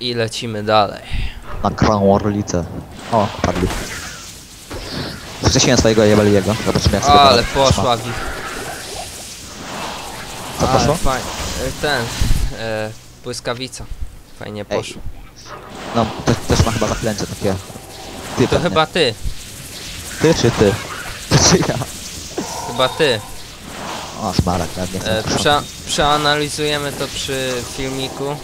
I lecimy dalej. Na krążlicę. O, padli. Wcześniej swojego Jebeliego. Zobaczymy jak sobie Ale poszła w ich. Co Ale poszło? fajnie. Ten. E, błyskawica. Fajnie Ej, poszło. No, to też ma chyba zaklęcie takie. Ty To pewnie. chyba ty. Ty czy ty? Ty czy ja? Chyba ty. O, szmarek, ja nie chcę. E, prze, przeanalizujemy to przy filmiku,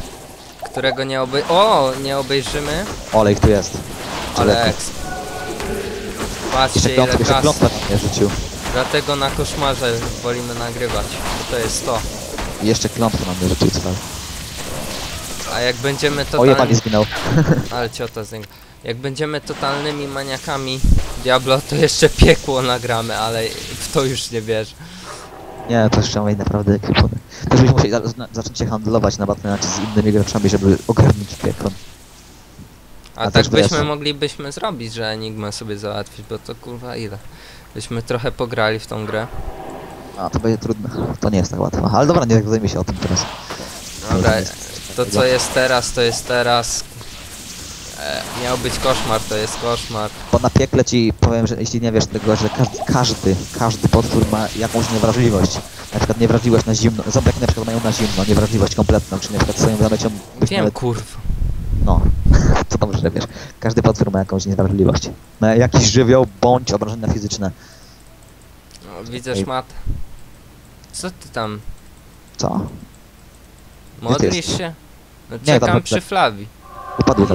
którego nie obej... O, nie obejrzymy, Olej tu jest. ale Człowieku. eks. Jeszcze Patrzcie ile jeszcze kasy. rzucił. Dlatego na koszmarze wolimy nagrywać, bo to jest to. I jeszcze klątwę na mnie rzucił cwel. A jak będziemy totalnymi... jebali zginął. Ale ciota z niego. Jak będziemy totalnymi maniakami Diablo, to jeszcze piekło nagramy, ale w to już nie wierzę. Nie, to jeszcze mieć naprawdę ekipony. Też byśmy musieli za za- zacząć się handlować na Battle.net z innymi graczami, żeby ogarnąć piekon. A, A tak byśmy moglibyśmy zrobić, że Enigmę sobie załatwić, bo to kurwa ile? Byśmy trochę pograli w tą grę. A, to będzie trudne. To nie jest tak łatwo. Ale dobra, nie zajmie się o tym teraz. Dobra, to co jest teraz, to jest teraz. E, miał być koszmar, to jest koszmar. Bo na piekle ci powiem, że jeśli nie wiesz tego, że każdy, każdy, każdy potwór ma jakąś niewrażliwość. Na przykład niewrażliwość na zimno. Zombiaki na przykład mają na zimno, niewrażliwość kompletną, czy na przykład swoją zamecią Wiem, nawet... kurwa. No, to dobrze, że wiesz. Każdy potwór ma jakąś niewrażliwość. Ma jakiś żywioł bądź obrażenia fizyczne. No, widzę Ej. szmat. Co ty tam? Co? Modlisz się? No, Nie, czekam tam- przy Flawi. Upadł niego.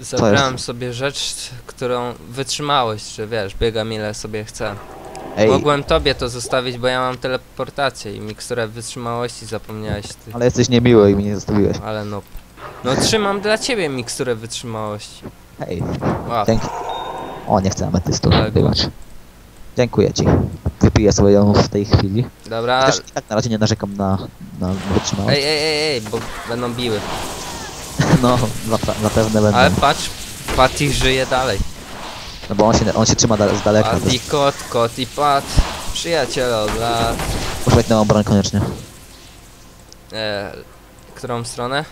Zabrałem sobie rzecz, którą wytrzymałość, że wiesz, biegam ile sobie chcę. Ej, Mogłem tobie to zostawić, bo ja mam teleportację i miksturę wytrzymałości zapomniałeś ty. ale jesteś niemiły i mnie nie zostawiłeś. Ale no. No trzymam dla ciebie miksturę wytrzymałości. Hej, Łap. dzięki. O, nie chcę ametystu, wybacz. Dziękuję ci. Wypiję sobie ją w tej chwili. Dobra. Chociaż i tak na razie nie narzekam na, na wytrzymałość. Ej, ej, ej, ej, bo będą biły. No, zapra- zapewne będę. Ale patrz, Patty żyje dalej. No bo on się, on się trzyma da, z daleka. Pat i kot, kot i pat. Przyjaciele od lat. Muszę mieć nową broń koniecznie. E, którą stronę?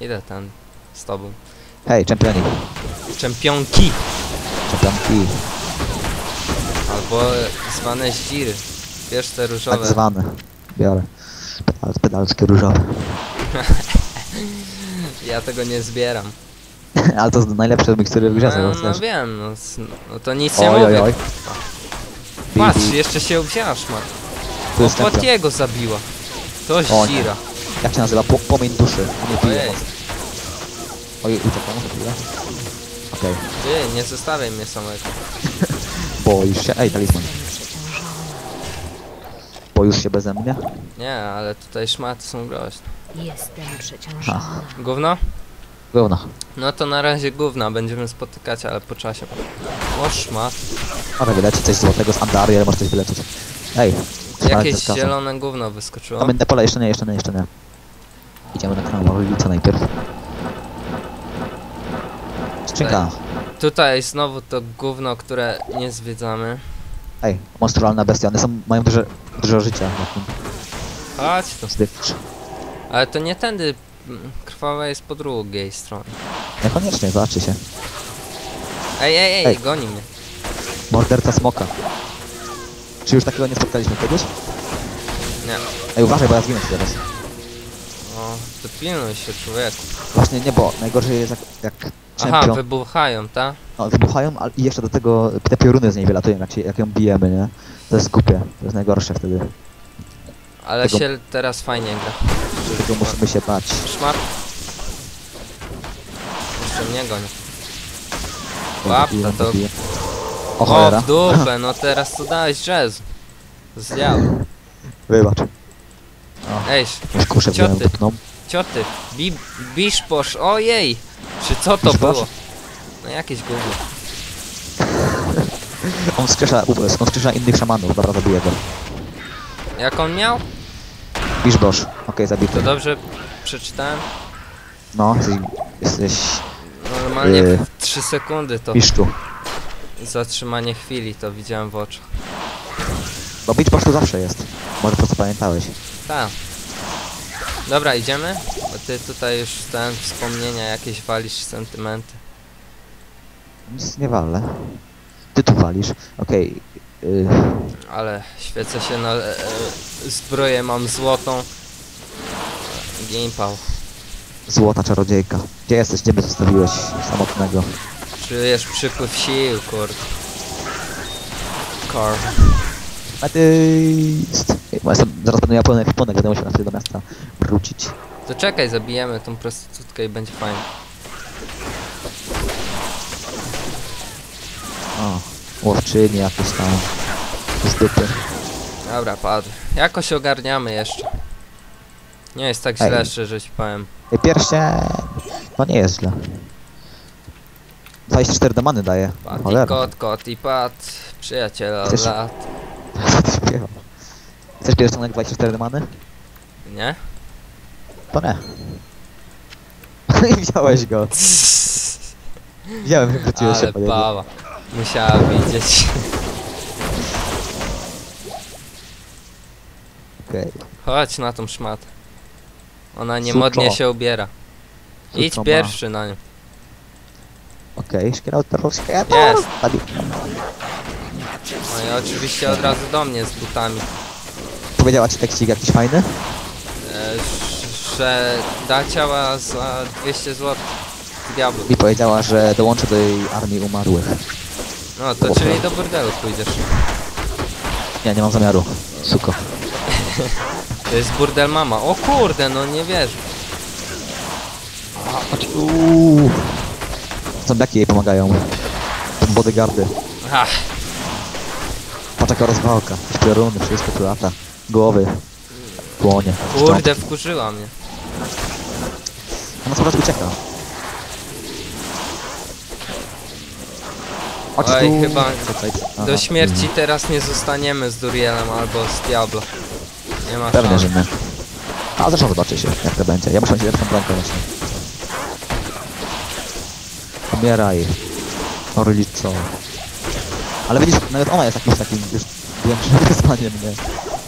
Idę tam z tobą. Hej, czempioni. Czempionki! Czempionki. Albo zwane zdziry. Wiesz te Tak różowe. zwane. Biorę. Pedal, pedalskie różowe. Ja tego nie zbieram. Ale to jest najlepsze mikstury w grze, No, no wiem, no, no to nic nie Oj, mówię. oj. Patrz, jeszcze się wzięła szmat. Tu O, jest czempion. Patiego zabiła. To zdzira. Jak się nazywa? Po, płomień duszy. Nie mocno. Oj, uciekam chwilę. Okej. Ty, nie zostawiaj mnie samego. Boisz się? Ej, talizman. Boisz się beze mnie? Nie, ale tutaj szmaty są groźne. Jestem przeciążona. Gówno? Gówno. No to na razie gówna, będziemy spotykać, ale po czasie. O szmat. Może wyleci coś złotego z Andary, ale może coś wylecieć. Ej. Jakieś zielone gówno wyskoczyło. Mamy pole, jeszcze nie, jeszcze nie, jeszcze nie. Idziemy na kanał Orlica najpierw. Skrzynka. Tutaj znowu to gówno, które nie zwiedzamy. Ej, monstrualne bestie, one są, mają duże, dużo życia. Chodź tu. Ale to nie tędy. Krwawa jest po drugiej stronie. Niekoniecznie, zobaczy się. Ej, ej, ej, Ej. goni mnie. Morderca smoka. Czy już takiego nie spotkaliśmy kiedyś? Nie. Ej, uważaj, bo ja zginę ci teraz. O, to pilnuj się, człowieku. Właśnie nie, bo najgorzej jest jak, jak Aha, wybuchają, ta? no, wybuchają, ale i jeszcze do tego te pioruny z niej wylatują, jak, się, jak ją bijemy, nie? To jest głupie, to jest najgorsze wtedy. Ale Tego- się teraz fajnie gra. Tego musimy się bać. Szmat. Jeszcze mnie goni. Łap, to- zabiję. O O, w dupę, no teraz to dałeś jazz. Zjadł. wybacz. Ej, Już kuszę wziąłem Cioty. cioty. Bi biszposz, ojej! Czy co to Biszposz? było? No jakieś gówno. On skrzesza, on skrzesza innych szamanów, dobra, zabiję go. Jak on miał? Biszbosz, okej, zabity. To dobrze przeczytałem? No, jesteś, jesteś Normalnie Yy. w 3 sekundy to mistrzu. zatrzymanie chwili to widziałem w oczach. Bo Beach tu zawsze jest. Może po prostu pamiętałeś. Tak. Dobra, idziemy? Bo ty tutaj już ten wspomnienia jakieś walisz sentymenty. Nic nie walę. Ty tu walisz. Okej. Ale świecę się na e, e, zbroję mam złotą. Gimpał. złota czarodziejka. Gdzie jesteś? Gdzie mnie zostawiłeś samotnego? Czujesz przypływ sił, kurde. Bo jestem, zaraz będę miał pełny ekwipunek, będę musiał na chwilę do miasta wrócić. To czekaj, zabijemy tą prostytutkę i będzie fajnie. Łowczyni jakieś tam. Z dupy. Dobra, padł. Jakoś ogarniamy jeszcze. Nie jest tak Ej. źle, szczerze ci powiem. Ej, pierścień! No nie jest źle. 24 domany daje. Pat i Cholera. kot, kot i pat. Przyjaciela Chcesz- lat. Co ty? Chcesz pierścionek 24 domany? Nie? To nie. I wziąłeś go. Wziąłem, wróciłeś się Ale po niego. Musiała widzieć. Okej. Chodź na tą szmatę. Ona Suko. niemodnie się ubiera. Idź Suko ma. pierwszy na nią. Okej, szkielet perłowski. Jest. Padł. No i oczywiście od razu do mnie z butami. Powiedziała ci tekstik jakiś fajny? E, ż- że da ciała za 200 zł diabły. I powiedziała, że dołączy do jej armii umarłych. No to czyli do bordelu pójdziesz. Nie, nie mam zamiaru. Suko. To jest burdel mama. O kurde, no nie wierzę. Uuu. Zombiaki jej pomagają. Bodyguardy. Ach, Patrz jaka rozwałka. Pioruny, wszystko tu lata. Głowy. Płonie. kurde, wkurzyła mnie. Ona cały czas ucieka. Chodź Oj, tu. chyba. Aha. Do śmierci teraz nie zostaniemy z Durielem albo z Diablo. Nie ma Pewnie, szans. że nie. A zresztą zobaczy się, jak to będzie. Ja muszę mieć lepszą bramkę właśnie. Umieraj. Orlico. Ale widzisz, nawet ona jest jakimś takim już większym wyzwaniem mnie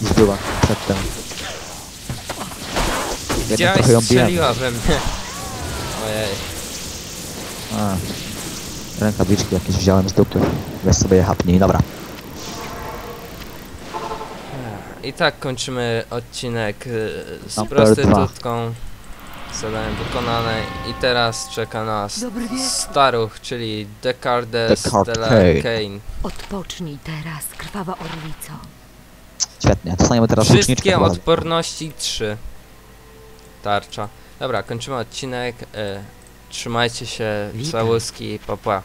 niż była przedtem. Jednak Widziałeś, trochę ją bijemy. strzeliła we mnie. Ojej. A. Rękawiczki jakieś wziąłem z dupy. Weź sobie je hapnij, dobra. I tak kończymy odcinek y, z Number prostytutką. Zadanie wykonane i teraz czeka nas Dobry wieczór. staruch, czyli Descartes Descartes de la Kane. Kane. Odpocznij teraz, krwawa orlico. Świetnie, dostaniemy teraz Wszystkie odporności 3. Tarcza. Dobra, kończymy odcinek. Y, Trzymajcie się, Lita. całuski i papa.